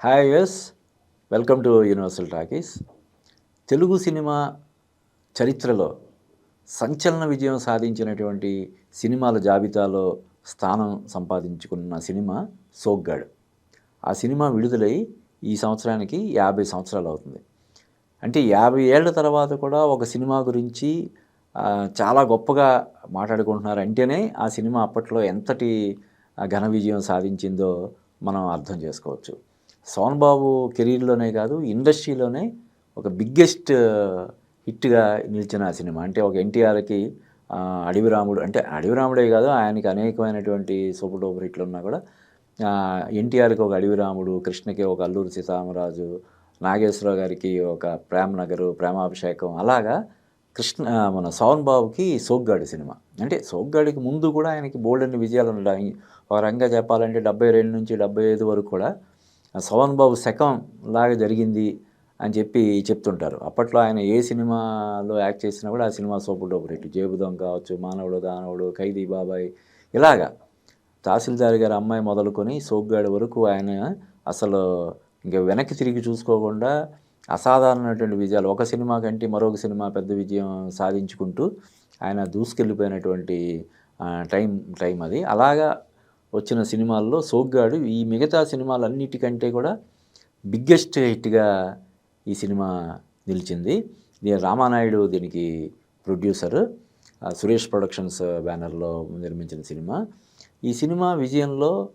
Hi yes welcome to universal talkies Telugu cinema చరిత్రలో సంచలన విజయం సాధించినటువంటి సినిమాల జాబితాలో స్థానం సంపాదించుకున్న సినిమా సోగ్గాడు. ఆ సినిమా విడుదలై ఈ సంవత్సరానికి యాభై సంవత్సరాలు అవుతుంది. అంటే యాభై ఏళ్ళ తర్వాత కూడా ఒక సినిమా గురించి చాలా గొప్పగా మాట్లాడుకుంటున్నారు అంటేనే ఆ సినిమా అప్పట్లో ఎంతటి ఘన విజయం సాధించిందో మనం అర్థం చేసుకోవచ్చు. సోన్ బాబు కెరీర్లోనే కాదు ఇండస్ట్రీలోనే ఒక బిగ్గెస్ట్ హిట్గా నిలిచిన సినిమా. అంటే ఒక ఎన్టీఆర్కి అడవి రాముడు అంటే అడవి రాముడే కాదు ఆయనకి అనేకమైనటువంటి సూపర్ డూపర్ హిట్లు ఉన్నా కూడా ఎన్టీఆర్కి ఒక అడవి రాముడు కృష్ణకి ఒక అల్లూరి సీతారామరాజు నాగేశ్వరరావు గారికి ఒక ప్రేమనగరు ప్రేమాభిషేకం అలాగా కృష్ణ మన సోన్ బాబుకి సోగ్గాడి సినిమా. అంటే సోగ్గాడికి ముందు కూడా ఆయనకి బోల్డ్ అన్ని విజయాలు ఉన్నాయి. ఒక రంగా చెప్పాలంటే డెబ్బై రెండు నుంచి డెబ్బై ఐదు వరకు కూడా ఆ బాబు శకం లాగా జరిగింది అని చెప్పి చెప్తుంటారు. అప్పట్లో ఆయన ఏ సినిమాలో యాక్ట్ చేసినా కూడా ఆ సినిమా సూపర్ డూపర్ హిట్. జేబుదం కావచ్చు మానవుడు దానవుడు ఖైదీ బాబాయ్ ఇలాగా. తహసీల్దార్ గారి అమ్మాయి మొదలుకొని సోగ్గాడి వరకు ఆయన అసలు ఇంకా వెనక్కి తిరిగి చూసుకోకుండా అసాధారణమైనటువంటి విజయాలు ఒక సినిమా కంటే మరొక సినిమా పెద్ద విజయం సాధించుకుంటూ ఆయన దూసుకెళ్ళిపోయినటువంటి టైం టైం అది. అలాగా వచ్చిన సినిమాల్లో సోగ్గాడు. ఈ మిగతా సినిమాలన్నిటికంటే కూడా బిగ్గెస్ట్ హిట్గా ఈ సినిమా నిలిచింది. దీని రామానాయుడు దీనికి ప్రొడ్యూసర్. సురేష్ ప్రొడక్షన్స్ బ్యానర్లో నిర్మించిన సినిమా. ఈ సినిమా విజయంలో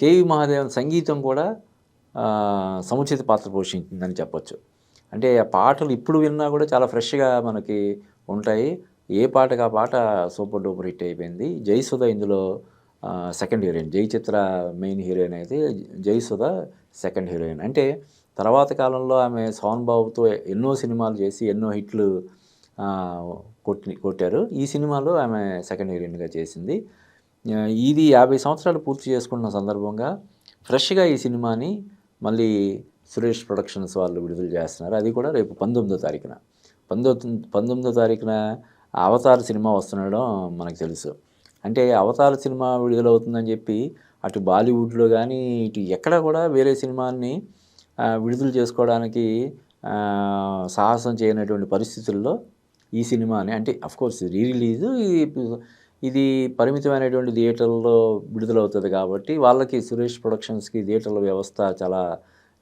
కేవి మహాదేవన్ సంగీతం కూడా సముచిత పాత్ర పోషించిందని చెప్పొచ్చు. అంటే ఆ పాటలు ఇప్పుడు విన్నా కూడా చాలా ఫ్రెష్గా మనకి ఉంటాయి. ఏ పాటకు ఆ పాట సూపర్ డూపర్ హిట్ అయిపోయింది. జయసుధ ఇందులో సెకండ్ హీరోయిన్. జై చిత్ర మెయిన్ హీరోయిన్ అయితే జయసుధ సెకండ్ హీరోయిన్. అంటే తర్వాత కాలంలో ఆమె సోన్ బాబుతో ఎన్నో సినిమాలు చేసి ఎన్నో హిట్లు కొట్టి కొట్టారు. ఈ సినిమాలో ఆమె సెకండ్ హీరోయిన్గా చేసింది. ఇది యాభై సంవత్సరాలు పూర్తి చేసుకున్న సందర్భంగా ఫ్రెష్గా ఈ సినిమాని మళ్ళీ సురేష్ ప్రొడక్షన్స్ వాళ్ళు విడుదల చేస్తున్నారు. అది కూడా రేపు పంతొమ్మిదో తారీఖున. పంతొమ్మిది పంతొమ్మిదో తారీఖున అవతార్ సినిమా వస్తుండడం మనకు తెలుసు. అంటే అవతార సినిమా విడుదలవుతుందని చెప్పి అటు బాలీవుడ్లో కానీ ఇటు ఎక్కడ కూడా వేరే సినిమాని విడుదల చేసుకోవడానికి సాహసం చేయనటువంటి పరిస్థితుల్లో ఈ సినిమాని అంటే అఫ్కోర్స్ రీ రిలీజ్ ఇది పరిమితమైనటువంటి థియేటర్లో విడుదలవుతుంది కాబట్టి వాళ్ళకి సురేష్ ప్రొడక్షన్స్కి థియేటర్ల వ్యవస్థ చాలా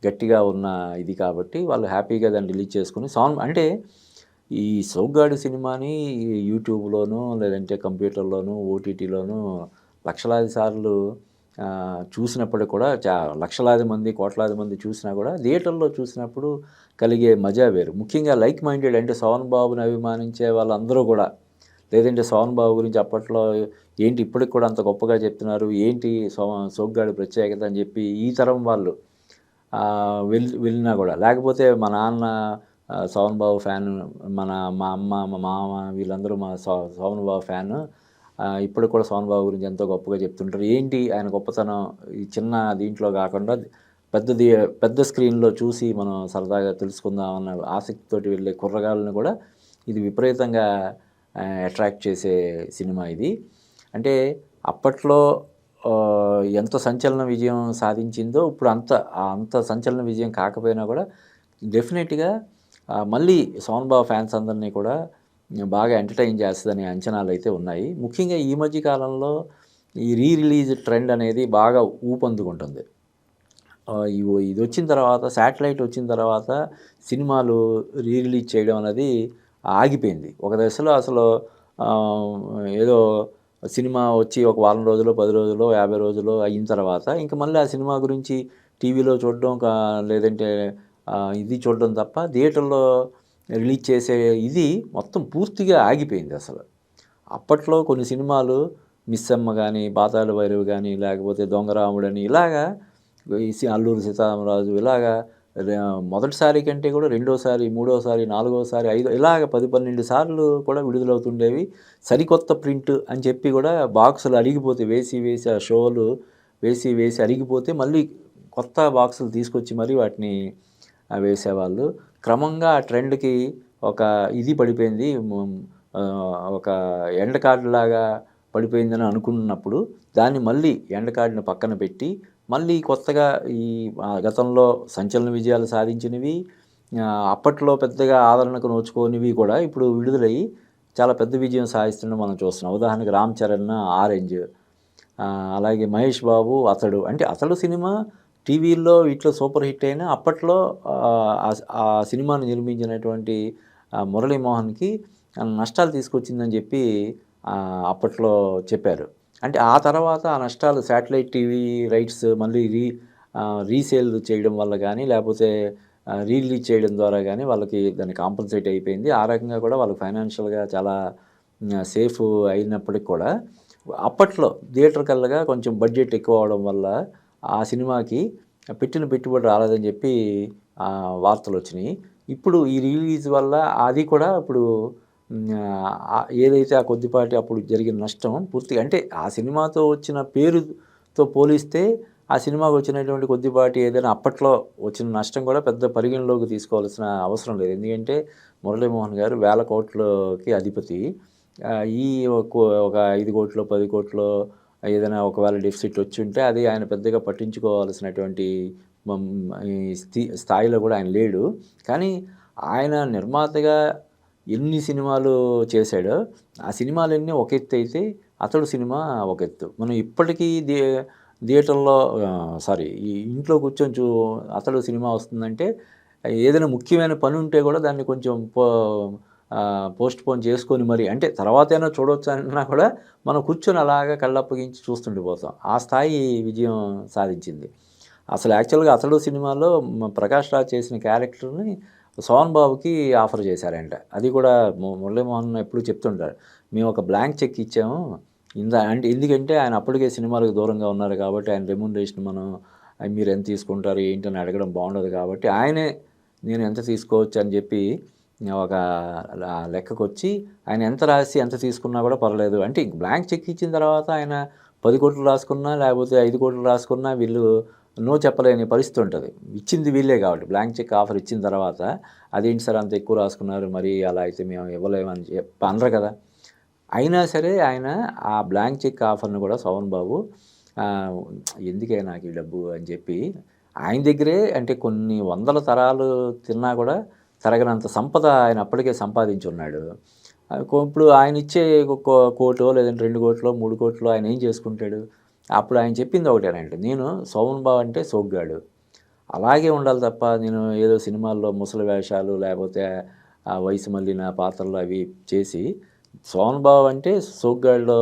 గట్టిగా ఉన్న ఇది కాబట్టి వాళ్ళు హ్యాపీగా దాన్ని రిలీజ్ చేసుకుని సాంగ్ అంటే ఈ సౌగాడు సినిమాని యూట్యూబ్లోనూ లేదంటే కంప్యూటర్లోనూ ఓటీటీలోనూ లక్షలాది సార్లు ఆ, చూసినప్పటికి కూడా చా లక్షలాది మంది కోట్లాది మంది చూసినా కూడా థియేటర్లో చూసినప్పుడు కలిగే మజా వేరు. ముఖ్యంగా లైక్ మైండెడ్ అంటే సోన్ బాబుని అభిమానించే వాళ్ళందరూ కూడా లేదంటే సోన్ బాబు గురించి అప్పట్లో ఏంటి ఇప్పటికి కూడా అంత గొప్పగా చెప్తున్నారు ఏంటి సో సోగ్గాడి ప్రత్యేకత అని చెప్పి ఈ తరం వాళ్ళు వెళ్ళి వెళ్ళినా కూడా. లేకపోతే మా నాన్న శోభన్ బాబు ఫ్యాన్ మన మా అమ్మ మా మామ వీళ్ళందరూ మా సో శోభన్ బాబు ఫ్యాన్. ఇప్పుడు కూడా శోభన్ బాబు గురించి ఎంతో గొప్పగా చెప్తుంటారు. ఏంటి ఆయన గొప్పతనం? ఈ చిన్న దీంట్లో కాకుండా పెద్దది పెద్ద స్క్రీన్లో చూసి మనం సరదాగా తెలుసుకుందాం అన్న ఆసక్తితోటి వెళ్ళే కుర్రగాళ్ళని కూడా ఇది విపరీతంగా అట్రాక్ట్ చేసే సినిమా ఇది. అంటే అప్పట్లో ఎంత సంచలన విజయం సాధించిందో ఇప్పుడు అంత అంత సంచలన విజయం కాకపోయినా కూడా డెఫినెట్గా మళ్ళీ సోన్ బాబు ఫ్యాన్స్ అందరినీ కూడా బాగా ఎంటర్టైన్ చేస్తుందనే అంచనాలు అయితే ఉన్నాయి. ముఖ్యంగా ఈ మధ్య కాలంలో ఈ రీ రిలీజ్ ట్రెండ్ అనేది బాగా ఊపందుకుంటుంది. ఇది వచ్చిన తర్వాత శాటిలైట్ వచ్చిన తర్వాత సినిమాలు రీ రిలీజ్ చేయడం అనేది ఆగిపోయింది. ఒక దశలో అసలు ఏదో సినిమా వచ్చి ఒక వారం రోజులు పది రోజులు యాభై రోజులు అయిన తర్వాత ఇంకా మళ్ళీ ఆ సినిమా గురించి టీవీలో చూడడం కా- లేదంటే ఇది చూడడం తప్ప థియేటర్లో రిలీజ్ చేసే ఇది మొత్తం పూర్తిగా ఆగిపోయింది అసలు. అప్పట్లో కొన్ని సినిమాలు మిస్సమ్మ కానీ పాతాళ భైరవి కానీ లేకపోతే దొంగరాముడని ఇలాగా అల్లూరు సీతారామరాజు ఇలాగా మొదటిసారి కంటే కూడా రెండోసారి మూడోసారి నాలుగోసారి ఐదో ఇలాగ పది పన్నెండు సార్లు కూడా విడుదలవుతుండేవి. సరికొత్త ప్రింట్ అని చెప్పి కూడా బాక్సులు అరిగిపోతే వేసి వేసి ఆ షోలు వేసి వేసి అరిగిపోతే మళ్ళీ కొత్త బాక్సులు తీసుకొచ్చి మరీ వాటిని వేసేవాళ్ళు. క్రమంగా ఆ ట్రెండ్కి ఒక ఇది పడిపోయింది. ఒక ఎండ కార్డులాగా పడిపోయిందని అనుకున్నప్పుడు దాన్ని మళ్ళీ ఎండ పక్కన పెట్టి మళ్ళీ కొత్తగా ఈ గతంలో సంచలన విజయాలు సాధించినవి అప్పట్లో పెద్దగా ఆదరణకు నోచుకోనివి కూడా ఇప్పుడు విడుదలయ్యి చాలా పెద్ద విజయం సాధిస్తుండడం మనం చూస్తున్నాం. ఉదాహరణకు రామ్ చరణ్ ఆరెంజ్ అలాగే మహేష్ బాబు అతడు. అంటే అతడు సినిమా టీవీల్లో ఇట్లా సూపర్ హిట్ అయినా అప్పట్లో ఆ, సినిమాను నిర్మించినటువంటి ఆ, మురళీమోహన్కి నష్టాలు తీసుకొచ్చిందని చెప్పి అప్పట్లో చెప్పారు. అంటే ఆ తర్వాత ఆ నష్టాలు శాటిలైట్ టీవీ రైట్స్ మళ్ళీ రీ రీసేల్ చేయడం వల్ల కానీ లేకపోతే రీలీజ్ చేయడం ద్వారా కానీ వాళ్ళకి దాన్ని కాంపన్సేట్ అయిపోయింది. ఆ రకంగా కూడా వాళ్ళకి ఫైనాన్షియల్గా చాలా సేఫ్ అయినప్పటికి కూడా అప్పట్లో థియేటర్ కల్లాగా కొంచెం బడ్జెట్ ఎక్కువ అవడం వల్ల ఆ సినిమాకి పెట్టిన పెట్టుబడి రాలేదని చెప్పి వార్తలు వచ్చినాయి. ఇప్పుడు ఈ రిలీజ్ వల్ల అది కూడా ఇప్పుడు ఏదైతే ఆ కొద్దిపాటి అప్పుడు జరిగిన నష్టం పూర్తిగా అంటే ఆ సినిమాతో వచ్చిన పేరుతో పోలిస్తే ఆ సినిమాకు వచ్చినటువంటి కొద్దిపాటి ఏదైనా అప్పట్లో వచ్చిన నష్టం కూడా పెద్ద పరిగణలోకి తీసుకోవాల్సిన అవసరం లేదు. ఎందుకంటే మురళీమోహన్ గారు వేల కోట్లకి అధిపతి. ఈ ఒక ఒక ఐదు కోట్లు పది కోట్లు ఏదైనా ఒకవేళ డెఫిసిట్ వచ్చి ఉంటే అది ఆయన పెద్దగా పట్టించుకోవాల్సినటువంటి స్థాయిలో కూడా ఆయన లేడు. కానీ ఆయన నిర్మాతగా ఎన్ని సినిమాలు చేశాడో ఆ సినిమాలన్నీ ఒక ఎత్తు అయితే అతడు సినిమా ఒక ఎత్తు. మనం ఇప్పటికీ థియే థియేటర్లో సారీ ఈ ఇంట్లో కూర్చొని చూ అతడు సినిమా వస్తుందంటే ఏదైనా ముఖ్యమైన పని ఉంటే కూడా దాన్ని కొంచెం పో పోస్ట్ పోన్ చేసుకొని మరి అంటే తర్వాత అయినా చూడవచ్చు అన్నా కూడా మనం కూర్చొని అలాగా కళ్ళప్పగించి చూస్తుండిపోతాం. ఆ స్థాయి విజయం సాధించింది. అసలు యాక్చువల్గా అతడు సినిమాలో ప్రకాష్ రాజ్ చేసిన క్యారెక్టర్ని సోహన్ బాబుకి ఆఫర్ చేశారంట. అది కూడా మురళీమోహన్ ఎప్పుడు చెప్తుంటారు. మేము ఒక బ్లాంక్ చెక్ ఇచ్చాము. ఇంత అంటే ఎందుకంటే ఆయన అప్పటికే సినిమాలకు దూరంగా ఉన్నారు కాబట్టి ఆయన రెమ్యునరేషన్ మనం మీరు ఎంత తీసుకుంటారు? ఏంటి? అని అడగడం బాగుండదు కాబట్టి ఆయనే నేను ఎంత తీసుకోవచ్చు? అని చెప్పి ఒక లెక్కకు వచ్చి ఆయన ఎంత రాసి ఎంత తీసుకున్నా కూడా పర్లేదు. అంటే బ్లాంక్ చెక్ ఇచ్చిన తర్వాత ఆయన పది కోట్లు రాసుకున్నా లేకపోతే ఐదు కోట్లు రాసుకున్నా వీళ్ళు నో చెప్పలేని పరిస్థితి ఉంటుంది. ఇచ్చింది వీళ్ళే కాబట్టి. బ్లాంక్ చెక్ ఆఫర్ ఇచ్చిన తర్వాత అదేంటి సార్ అంత ఎక్కువ రాసుకున్నారు మరి అలా అయితే మేము ఇవ్వలేమని చెప్ప అనరు కదా. అయినా సరే ఆయన ఆ బ్లాంక్ చెక్ ఆఫర్ని కూడా సోమన్ బాబు ఎందుకే నాకు ఈ డబ్బు అని చెప్పి ఆయన దగ్గరే అంటే కొన్ని వందల తరాలు తిన్నా కూడా తరగనంత సంపద ఆయన అప్పటికే సంపాదించున్నాడు. ఇప్పుడు ఆయన ఇచ్చే ఒక కోటో లేదంటే రెండు కోట్లో మూడు కోట్లో ఆయన ఏం చేసుకుంటాడు? అప్పుడు ఆయన చెప్పింది ఒకటేనంటే నేను సోమన్ బాబు అంటే సోగ్గాడు. అలాగే ఉండాలి తప్ప నేను ఏదో సినిమాల్లో ముసలి వేషాలు లేకపోతే ఆ వయసు మళ్ళిన పాత్రలు అవి చేసి సోమన్ బాబు అంటే సోగ్గాడులో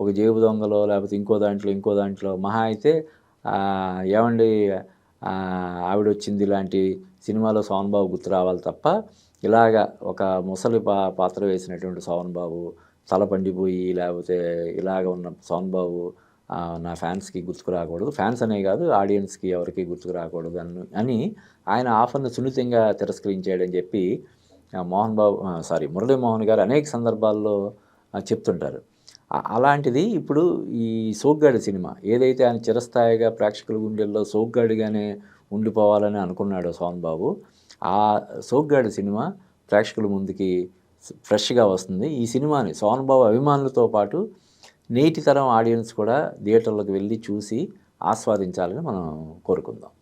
ఒక జేబు దొంగలో లేకపోతే ఇంకో దాంట్లో ఇంకో దాంట్లో మహా అయితే ఏమండి ఆవిడ వచ్చింది ఇలాంటి సినిమాలో సోమన్ బాబు గుర్తు రావాలి తప్ప ఇలాగా ఒక ముసలి పా పాత్ర వేసినటువంటి సోమన్ బాబు తల పండిపోయి లేకపోతే ఇలాగ ఉన్న సోమన్ బాబు నా ఫ్యాన్స్కి గుర్తుకు రాకూడదు. ఫ్యాన్స్ అనే కాదు ఆడియన్స్కి ఎవరికి గుర్తుకు రాకూడదు అని అని ఆయన ఆఫర్ను సున్నితంగా తిరస్కరించాడని చెప్పి మోహన్ బాబు సారీ మురళీమోహన్ గారు అనేక సందర్భాల్లో చెప్తుంటారు. అలాంటిది ఇప్పుడు ఈ సోగ్గాడి సినిమా ఏదైతే ఆయన చిరస్థాయిగా ప్రేక్షకుల గుండెల్లో సోగ్గాడిగానే ఉండిపోవాలని అనుకున్నాడో సోన్ బాబు ఆ సోగ్గాడి సినిమా ప్రేక్షకుల ముందుకి ఫ్రెష్గా వస్తుంది. ఈ సినిమాని సోన్ బాబు అభిమానులతో పాటు నేటి తరం ఆడియన్స్ కూడా థియేటర్లకు వెళ్ళి చూసి ఆస్వాదించాలని మనం కోరుకుందాం.